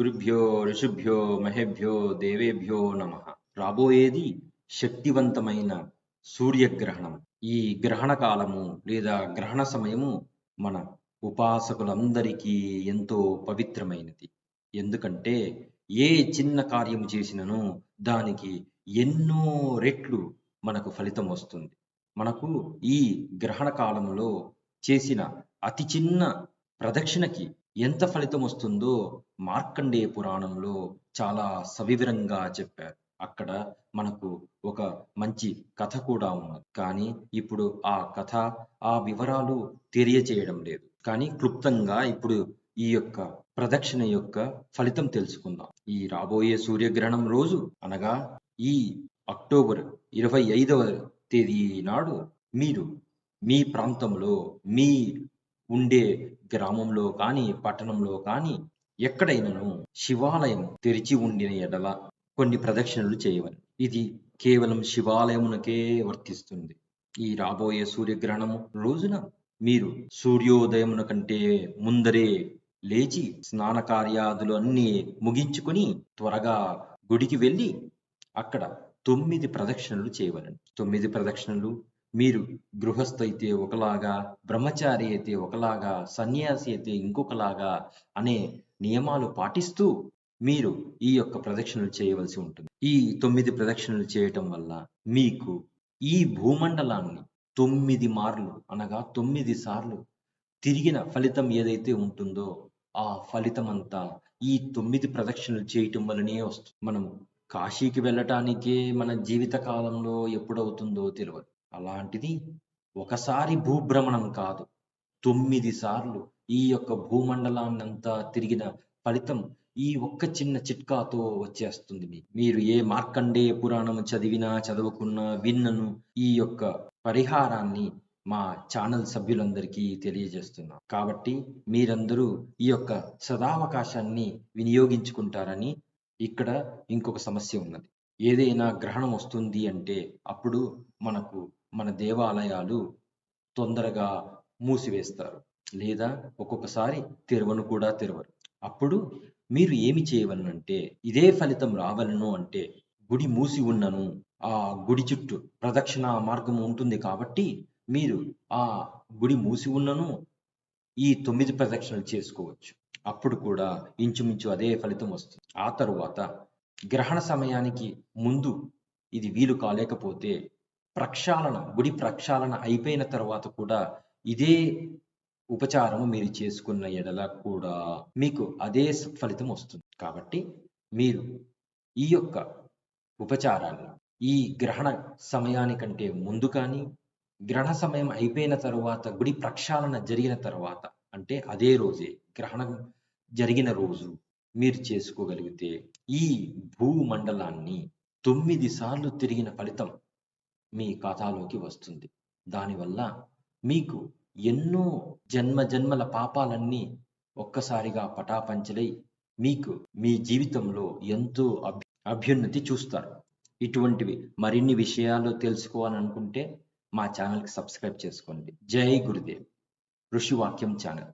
గురుభ్యో ఋషుభ్యో మహేభ్యో దేవేభ్యో నమ రాబోయేది శక్తివంతమైన సూర్యగ్రహణం. ఈ గ్రహణ కాలము లేదా గ్రహణ సమయము మన ఉపాసకులందరికీ ఎంతో పవిత్రమైనది. ఎందుకంటే ఏ చిన్న కార్యం చేసినను దానికి ఎన్నో రెట్లు మనకు ఫలితం వస్తుంది. మనకు ఈ గ్రహణ కాలంలో చేసిన అతి చిన్న ప్రదక్షిణకి ఎంత ఫలితం వస్తుందో మార్కండేయ పురాణంలో చాలా సవివరంగా చెప్పారు. అక్కడ మనకు ఒక మంచి కథ కూడా ఉన్నది. కానీ ఇప్పుడు ఆ కథ ఆ వివరాలు తెలియచేయడం లేదు. కానీ క్లుప్తంగా ఇప్పుడు ఈ యొక్క ప్రదక్షిణ యొక్క ఫలితం తెలుసుకుందాం. ఈ రాబోయే సూర్యగ్రహణం రోజు అనగా ఈ అక్టోబర్ ఇరవై ఐదవ తేదీ నాడు మీరు మీ ప్రాంతంలో మీ ఉండే గ్రామంలో కానీ పట్టణంలో కానీ ఎక్కడైనాను శివాలయం తెరిచి ఉండిన ఎడల కొన్ని ప్రదక్షిణలు చేయవని ఇది కేవలం శివాలయమునకే వర్తిస్తుంది. ఈ రాబోయే సూర్యగ్రహణము రోజున మీరు సూర్యోదయమున కంటే ముందరే లేచి స్నాన కార్యాదులు అన్నీ ముగించుకొని త్వరగా గుడికి వెళ్ళి అక్కడ తొమ్మిది ప్రదక్షిణలు చేయవలని. తొమ్మిది ప్రదక్షిణలు మీరు గృహస్థ అయితే ఒకలాగా బ్రహ్మచారి అయితే ఒకలాగా సన్యాసి అయితే ఇంకొకలాగా అనే నియమాలు పాటిస్తూ మీరు ఈ యొక్క ప్రదక్షిణలు చేయవలసి ఉంటుంది. ఈ తొమ్మిది ప్రదక్షిణలు చేయటం వల్ల మీకు ఈ భూమండలాన్ని తొమ్మిది మార్లు అనగా తొమ్మిది సార్లు తిరిగిన ఫలితం ఏదైతే ఉంటుందో ఆ ఫలితం అంతా ఈ తొమ్మిది ప్రదక్షిణలు చేయటం వల్లనే వస్తుంది. మనం కాశీకి వెళ్ళటానికే మన జీవిత కాలంలో ఎప్పుడవుతుందో తెలియదు అలాంటిది ఒకసారి భూభ్రమణం కాదు. తొమ్మిది సార్లు ఈ యొక్క భూమండలాన్ని అంతా తిరిగిన ఫలితం ఈ ఒక్క చిన్న చిట్కాతో వచ్చేస్తుంది మీకు. మీరు ఏ మార్కండేయ పురాణం చదివినా చదవకున్నా విన్నను ఈ యొక్క పరిహారాన్ని మా ఛానల్ సభ్యులందరికీ తెలియజేస్తున్నాం. కాబట్టి మీరందరూ ఈ యొక్క సదావకాశాన్ని వినియోగించుకుంటారని ఇక్కడ ఇంకొక సమస్య ఉన్నది. ఏదైనా గ్రహణం వస్తుంది అంటే అప్పుడు మనకు మన దేవాలయాలు తొందరగా మూసివేస్తారు. లేదా ఒక్కొక్కసారి తెరవను కూడా తెరవరు. అప్పుడు మీరు ఏమి చేయవలనంటే ఇదే ఫలితం రావలను అంటే గుడి మూసి ఉన్నను ఆ గుడి చుట్టూ ప్రదక్షిణ మార్గం ఉంటుంది కాబట్టి మీరు ఆ గుడి మూసి ఉన్నను ఈ తొమ్మిది ప్రదక్షిణలు చేసుకోవచ్చు. అప్పుడు కూడా ఇంచుమించు అదే ఫలితం వస్తుంది. ఆ తరువాత గ్రహణ సమయానికి ముందు ఇది వీలు కాలేకపోతే ప్రక్షాళన గుడి ప్రక్షాళన అయిపోయిన తర్వాత కూడా ఇదే ఉపచారము మీరు చేసుకున్న ఎడల కూడా మీకు అదే ఫలితం వస్తుంది. కాబట్టి మీరు ఈ యొక్క ఉపచారాన్ని ఈ గ్రహణ సమయానికంటే ముందు కానీ గ్రహణ సమయం అయిపోయిన తర్వాత గుడి ప్రక్షాళన జరిగిన తర్వాత అంటే అదే రోజే గ్రహణం జరిగిన రోజు మీరు చేసుకోగలిగితే ఈ భూమండలాన్ని తొమ్మిది సార్లు తిరిగిన ఫలితం మీ ఖాతాలోకి వస్తుంది. దానివల్ల మీకు ఎన్నో జన్మ జన్మల పాపాలన్నీ ఒక్కసారిగా పటాపంచలై మీకు మీ జీవితంలో ఎంతో అభ్యు అభ్యున్నతి చూస్తారు. ఇటువంటివి మరిన్ని విషయాలు తెలుసుకోవాలనుకుంటే మా ఛానల్కి సబ్స్క్రైబ్ చేసుకోండి. జై గురుదేవ్. ఋషివాక్యం ఛానల్.